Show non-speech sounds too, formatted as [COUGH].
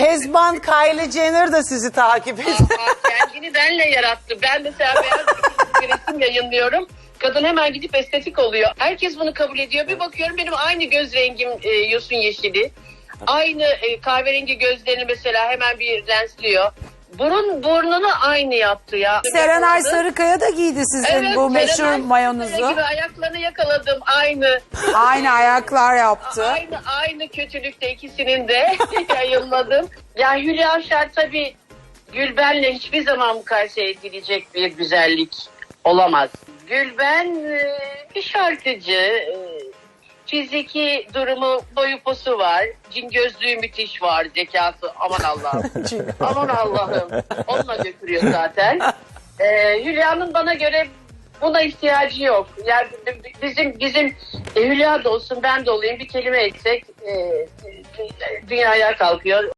Kezban Kylie Jenner da sizi takip ediyor. Kendini benle yarattı. Ben mesela beyaz bir [LAUGHS] resim yayınlıyorum. Kadın hemen gidip estetik oluyor. Herkes bunu kabul ediyor. Bir bakıyorum benim aynı göz rengim e, yosun yeşili. Aynı e, kahverengi gözlerini mesela hemen bir lensliyor. Burun burnunu aynı yaptı ya. Serenay Sarıkaya da giydi sizin Evet, bu meşhur Serenay mayonuzu. Gibi ayaklarını yakaladım aynı. Aynı ayaklar yaptı. Aynı aynı kötülükte ikisinin de [LAUGHS] yayınladım. Ya Hülya Avşar tabii Gülben'le hiçbir zaman mukayese edilecek bir güzellik olamaz. Gülben e, bir şarkıcı, e, fiziki durumu boyu posu var, cin gözlüğü müthiş var, zekası aman Allah'ım. [LAUGHS] aman Allah'ım. Onunla götürüyor zaten. E, Hülya'nın bana göre buna ihtiyacı yok. Yani bizim bizim e, Hülya da olsun ben de olayım bir kelime etsek e, dünyaya kalkıyor.